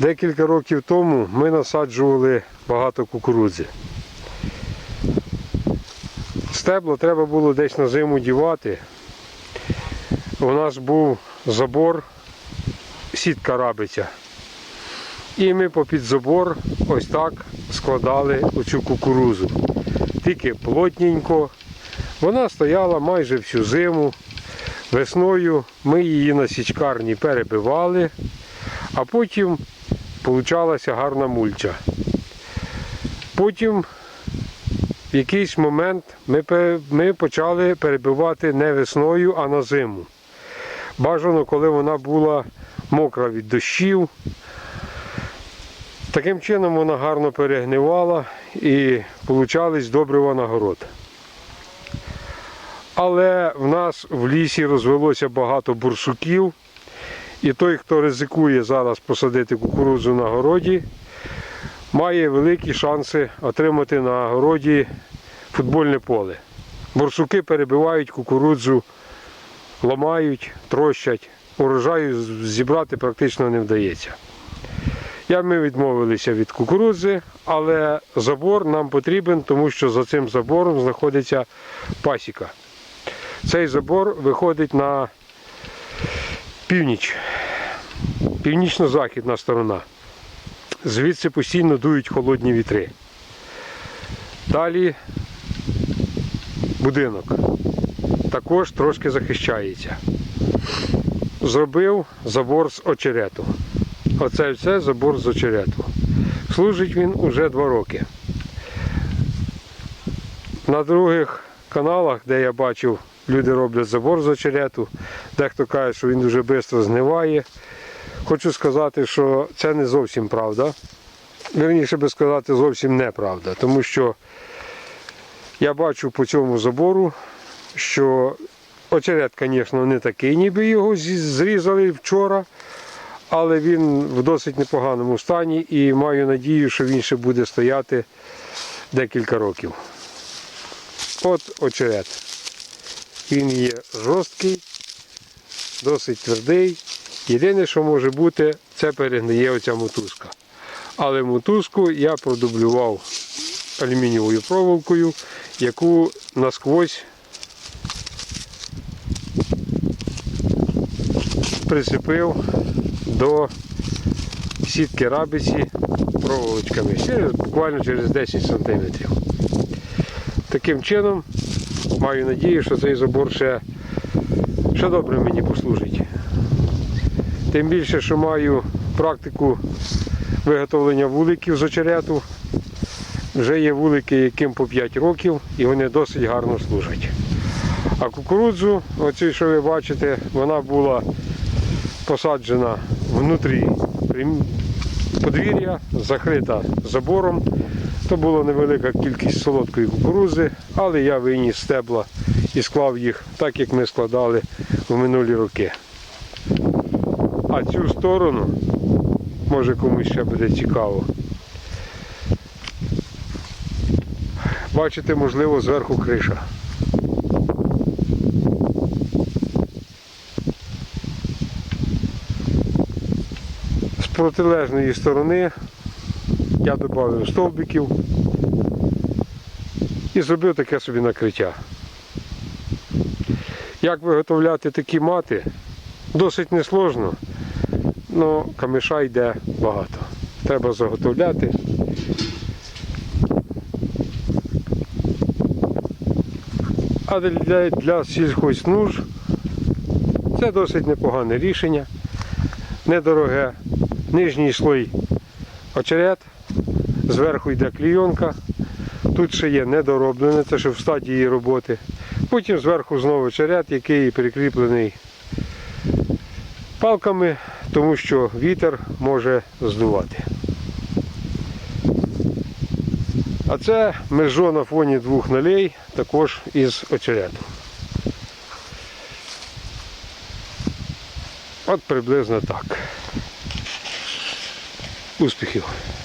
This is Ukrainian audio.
Декілька років тому ми насаджували багато кукурудзи. Стебло треба було десь на зиму дівати. У нас був забор, сітка рабиця. І ми попід забор ось так складали оцю кукурузу. Тільки плотненько. Вона стояла майже всю зиму. Весною ми її на січкарні перебивали, а потім получалася гарна мульча. Потім в якийсь момент ми, ми почали перебивати не весною, а на зиму. Бажано, коли вона була мокра від дощів. Таким чином вона гарно перегнивала і получались добрива на город. Але в нас в лісі розвелося багато бурсуків, і той, хто ризикує зараз посадити кукурудзу на городі, має великі шанси отримати на городі футбольне поле. Бурсуки перебивають кукурудзу, ламають, трощать. Урожаю зібрати практично не вдається. Я ми відмовилися від кукурудзи, але забор нам потрібен, тому що за цим забором знаходиться пасіка. Цей забор виходить на північ, північно-західна сторона. Звідси постійно дують холодні вітри. Далі будинок також трошки захищається. Зробив забор з очерету. Оце все забор з очерету. Служить він уже два роки. На других каналах, де я бачив, люди роблять забор з очерету, дехто каже, що він дуже швидко зниває. Хочу сказати, що це не зовсім правда. Вірніше би сказати, зовсім неправда. Тому що я бачу по цьому забору, що очерет, звісно, не такий, ніби його зрізали вчора, але він в досить непоганому стані і маю надію, що він ще буде стояти декілька років. От очерет. Він є жорсткий, досить твердий. Єдине, що може бути, це перегниє оця мотузка. Але мотузку я продублював алюмінієвою проволокою, яку насквозь присипив до сітки рабиці проволочками. Буквально через 10 сантиметрів. Таким чином, маю надію, що цей забор ще, ще добре мені послужить. Тим більше, що маю практику виготовлення вуликів з очерету. Вже є вулики, яким по 5 років, і вони досить гарно служать. А кукурудзу, оцю, що ви бачите, вона була посаджена внутрі подвір'я, закрита забором. То була невелика кількість солодкої кукурудзи, але я виніс стебла і склав їх так, як ми складали в минулі роки. А цю сторону, може комусь ще буде цікаво. Бачите, можливо, зверху криша. З протилежної сторони я додав стовбиків і зробив таке собі накриття. Як виготовляти такі мати? Досить несложно, але камиша йде багато. Треба заготовляти. А для, для сільхознуж це досить непогане рішення, недороге. Нижній слой очерет, зверху йде клійонка. Тут ще є недороблене, це ще в стадії роботи. Потім зверху знову очерет, який прикріплений палками, тому що вітер може здувати. А це межо на фоні двох налей, також із очерету. От приблизно так. Успіхів!